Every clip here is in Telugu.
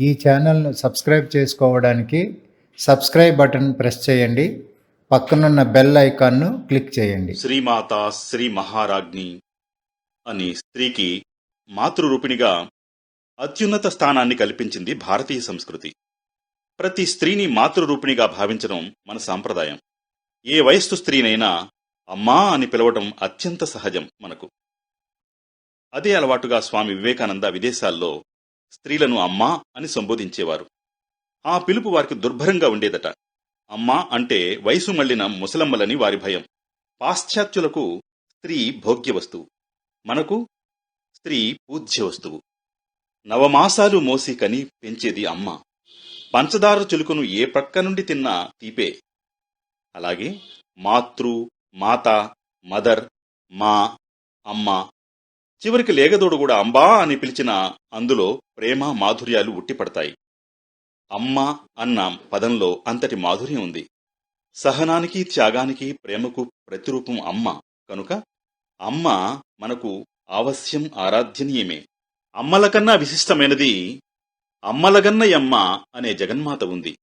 ఈ ఛానల్ను సబ్స్క్రైబ్ చేసుకోవడానికి సబ్స్క్రైబ్ బటన్ ప్రెస్ చేయండి. పక్కనున్న బెల్ ఐకాన్ను క్లిక్ చేయండి. శ్రీమాత శ్రీ మహారాజ్ని అని స్త్రీకి మాతృరూపిణిగా అత్యున్నత స్థానాన్ని కల్పించింది భారతీయ సంస్కృతి. ప్రతి స్త్రీని మాతృరూపిణిగా భావించడం మన సాంప్రదాయం. ఏ వయస్సు స్త్రీనైనా అమ్మా అని పిలవటం అత్యంత సహజం మనకు. అదే అలవాటుగా స్వామి వివేకానంద విదేశాల్లో స్త్రీలను అమ్మా అని సంబోధించేవారు. ఆ పిలుపు వారికి దుర్భరంగా ఉండేదట. అమ్మా అంటే వయసు మళ్ళిన ముసలమ్మలని వారి భయం. పాశ్చాత్యులకు స్త్రీ భోగ్య వస్తువు మనకు స్త్రీ పూజ్య వస్తువు నవమాసాలు మోసి కని పెంచేది అమ్మ. పంచదార చిలుకను ఏ ప్రక్క నుండి తిన్నా తీపే. అలాగే మాతృ మాత మదర్ మా అమ్మ చివరికి లేగదోడు కూడా అంబా అని పిలిచిన అందులో ప్రేమ మాధుర్యాలు ఉట్టిపడతాయి. అమ్మ అన్న పదంలో అంతటి మాధుర్యం ఉంది. సహనానికి త్యాగానికి ప్రేమకు ప్రతిరూపం అమ్మ. కనుక అమ్మ మనకు ఆవశ్యం ఆరాధ్యనీయమే. అమ్మలకన్నా విశిష్టమైనది అమ్మలగన్నయమ్మ అనే జగన్మాత ఉంది.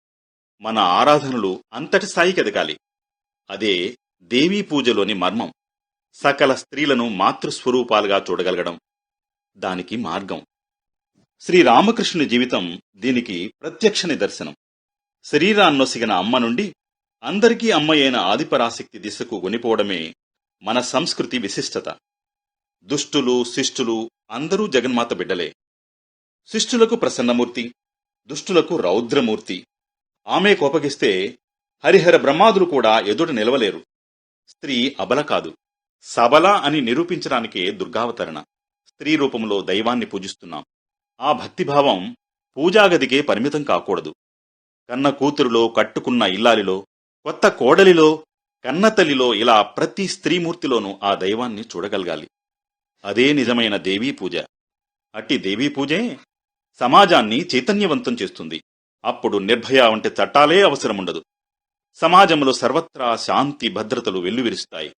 మన ఆరాధనలు అంతటి స్థాయికి ఎదగాలి. అదే దేవీ పూజలోని మర్మం. సకల స్త్రీలను మాతృస్వరూపాలుగా చూడగలగడం దానికి మార్గం. శ్రీరామకృష్ణుని జీవితం దీనికి ప్రత్యక్ష నిదర్శనం. శరీరాన్నొసిగిన అమ్మ నుండి అందరికీ అమ్మయైన ఆదిపరాశక్తి దిశకు కొనిపోవడమే మన సంస్కృతి విశిష్టత. దుష్టులు శిష్టులు అందరూ జగన్మాత బిడ్డలే. శిష్టులకు ప్రసన్నమూర్తి దుష్టులకు రౌద్రమూర్తి. ఆమె కోపగిస్తే హరిహర బ్రహ్మాదులు కూడా ఎదుట నిలవలేరు. స్త్రీ అబల కాదు. సబల అని నిరూపించడానికే దుర్గావతరణ. స్త్రీ రూపంలో దైవాన్ని పూజిస్తున్నాం. ఆ భక్తిభావం పూజాగదికే పరిమితం కాకూడదు. కన్న కూతురులో కట్టుకున్న ఇల్లాలిలో కొత్త కోడలిలో కన్నతల్లిలో ఇలా ప్రతి స్త్రీమూర్తిలోనూ ఆ దైవాన్ని చూడగలగాలి. అదే నిజమైన దేవీ పూజ. అట్టి దేవీ పూజే సమాజాన్ని చైతన్యవంతం చేస్తుంది. అప్పుడు నిర్భయ వంటి చట్టాలే అవసరముండదు. సమాజంలో సర్వత్రా శాంతి భద్రతలు వెల్లువిరుస్తాయి.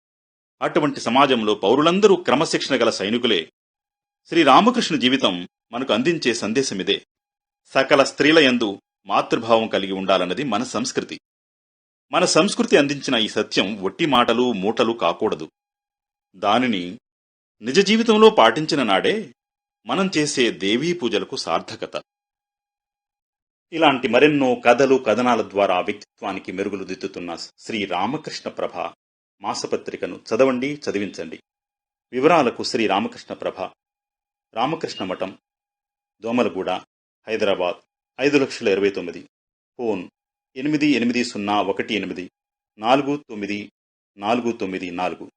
అటువంటి సమాజంలో పౌరులందరూ క్రమశిక్షణ గల సైనికులే. శ్రీరామకృష్ణ జీవితం మనకు అందించే సందేశమిదే సకల స్త్రీల యందు మాతృభావం కలిగి ఉండాలన్నది మన సంస్కృతి. మన సంస్కృతి అందించిన ఈ సత్యం ఒట్టి మాటలు మూటలు కాకూడదు. దానిని నిజ జీవితంలో పాటించిన నాడే మనం చేసే దేవీ పూజలకు సార్థకత. ఇలాంటి మరెన్నో కథలు కథనాల ద్వారా వ్యక్తిత్వానికి మెరుగులు దిద్దుతున్న శ్రీ రామకృష్ణ ప్రభ మాసపత్రికను చదవండి చదివించండి. వివరాలకు శ్రీ రామకృష్ణ ప్రభ. రామకృష్ణ మఠం దోమలగూడ హైదరాబాద్ ఐదు లక్షల ఇరవై తొమ్మిది. ఫోన్ ఎనిమిది ఎనిమిది సున్నా ఒకటి ఎనిమిది నాలుగు తొమ్మిది నాలుగు తొమ్మిది నాలుగు.